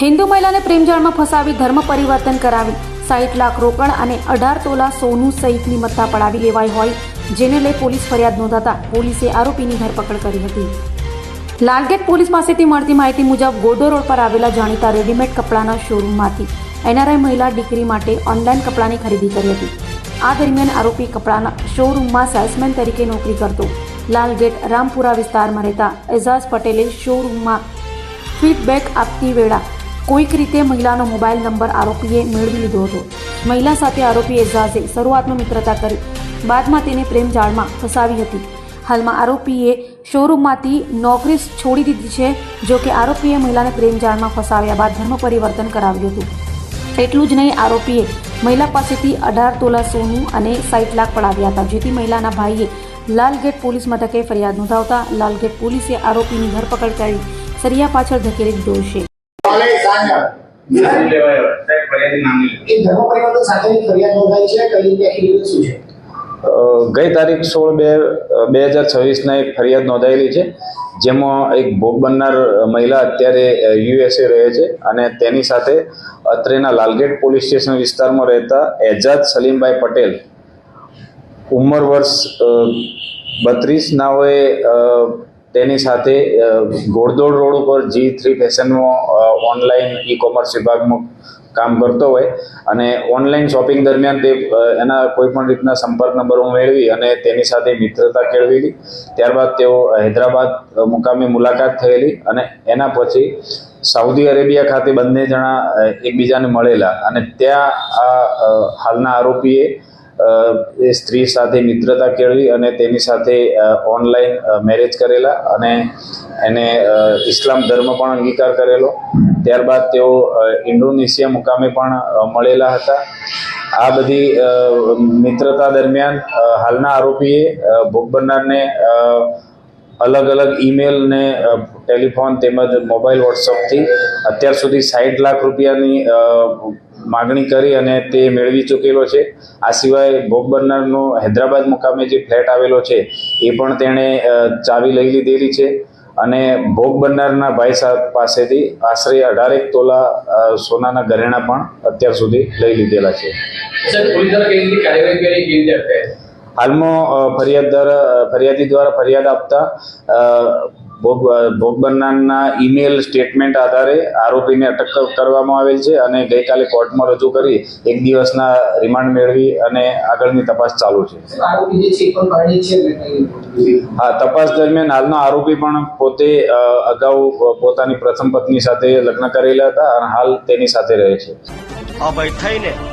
હિન્દુ મહિલાને પ્રેમજાળમાં ફસાવી ધર્મ પરિવર્તન કરાવી સાઠ લાખ રોકડ અને અઢાર તોલા સોનું સહિતની મત્તા પડાવી લેવાઈ હોય, જેને લઈ પોલીસ ફરિયાદ નોંધાતા પોલીસે આરોપીની ધરપકડ કરી હતી. લાલગેટ પોલીસ પાસેથી મળતી માહિતી મુજબ ગોડો રોડ પર આવેલા જાણીતા રેડીમેડ કપડાના શોરૂમમાંથી એનઆરઆઈ મહિલા દીકરી માટે ઓનલાઈન કપડાની ખરીદી કરી હતી. આ દરમિયાન આરોપી કપડાના શોરૂમમાં સેલ્સમેન તરીકે નોકરી કરતો લાલગેટ રામપુરા વિસ્તારમાં રહેતા એઝાઝ પટેલે શોરૂમમાં ફીડબેક આપતી વેળા કોઈક રીતે મહિલાનો મોબાઈલ નંબર આરોપીએ મેળવી લીધો હતો. મહિલા સાથે આરોપી એઝાઝે શરૂઆતમાં મિત્રતા કરી, બાદમાં તેને પ્રેમજાળમાં ફસાવી હતી. હાલમાં આરોપીએ શોરૂમમાંથી નોકરી છોડી દીધી છે, જો કે આરોપીએ મહિલાને પ્રેમજાળમાં ફસાવ્યા બાદ ધર્મ પરિવર્તન કરાવ્યું હતું. એટલું જ નહીં, આરોપીએ મહિલા પાસેથી અઢાર તોલા સોનું અને સાઠ લાખ પડાવ્યા હતા, જેથી મહિલાના ભાઈએ લાલગેટ પોલીસ મથકે ફરિયાદ નોંધાવતા લાલગેટ પોલીસે આરોપીની ધરપકડ કરી સરિયા પાછળ ધકેલી દીધો છે. કાલે ગઈ તારીખ સોળ બે બે હજાર છવ્વીસના એક ફરિયાદ નોંધાયેલી છે જેમાં એક ભોગ બનનાર મહિલા અત્યારે યુએસએ રહે છે અને તેની સાથે અત્રેના લાલગેટ પોલીસ સ્ટેશન વિસ્તારમાં રહેતા એજાજ સલીમભાઈ પટેલ. ઉંમર વર્ષ બત્રીસ નાઓએ તેની સાથે ઘોડદોડ રોડ ઉપર જી થ્રી ફેશનમાં ઓનલાઈન ઈ કોમર્સ વિભાગમાં કામ કરતો હોય અને ઓનલાઈન શોપિંગ દરમિયાન તે એના કોઈ પણ રીતના સંપર્ક નંબરો મેળવી અને તેની સાથે મિત્રતા કેળવેલી ત્યારબાદ તેઓ હૈદરાબાદ મુકામે મુલાકાત થયેલી અને એના પછી સાઉદી અરેબિયા ખાતે બંને જણા એકબીજાને મળેલા અને ત્યાં આ હાલના આરોપીએ એ સ્ત્રી સાથે મિત્રતા કેળવી અને તેની સાથે ઓનલાઈન મેરેજ કરેલા અને એને ઇસ્લામ ધર્મ પણ અંગીકાર કરેલો. ત્યારબાદ તેઓ ઇન્ડોનેશિયા મુકામે પણ મળેલા હતા. આ બધી મિત્રતા દરમિયાન હાલના આરોપીએ ભોગ બનનારને અલગ અલગ ઈમેલ ને ટેલિફોન તેમજ મોબાઈલ વોટ્સઅપથી અત્યાર સુધી સાઠ લાખ રૂપિયાની માગણી કરી અને તે મેળવી ચૂકેલો છે. આ સિવાય ભોગ બનનારનો હૈદરાબાદ મુકામે જે ફ્લેટ આવેલો છે, એ પણ તેણે ચાવી લઈ લીધેલી છે. અને ભોગ બનનારના ભાઈ સાહેબ પાસેથી આશરે અઢારેક તોલા સોનાના ઘરેણા પણ અત્યાર સુધી લઈ લીધેલા છે. દ્વારા હાલમાં ફરિયાદ ફરિયાદદાર ફરિયાદી દ્વારા ફરિયાદ આપતા ભોગ ભોગ બનનારના ઈમેલ સ્ટેટમેન્ટ આધારે આરોપીને અટક કરવામાં આવેલ છે અને ગઈકાલે કોર્ટમાં રજૂ કરી એક દિવસના રિમાન્ડ મેળવી અને આગળની તપાસ ચાલુ છે. આરોપી જે છે એ પણ પરિણીત છે એટલે કઈ હા તપાસ દરમિયાન હાલનો આરોપી પણ પોતે અગાઉ પોતાની પ્રથમ પત્ની સાથે લગ્ન કરેલા હતા અને હાલ તેની સાથે રહે છે. અભય થઈને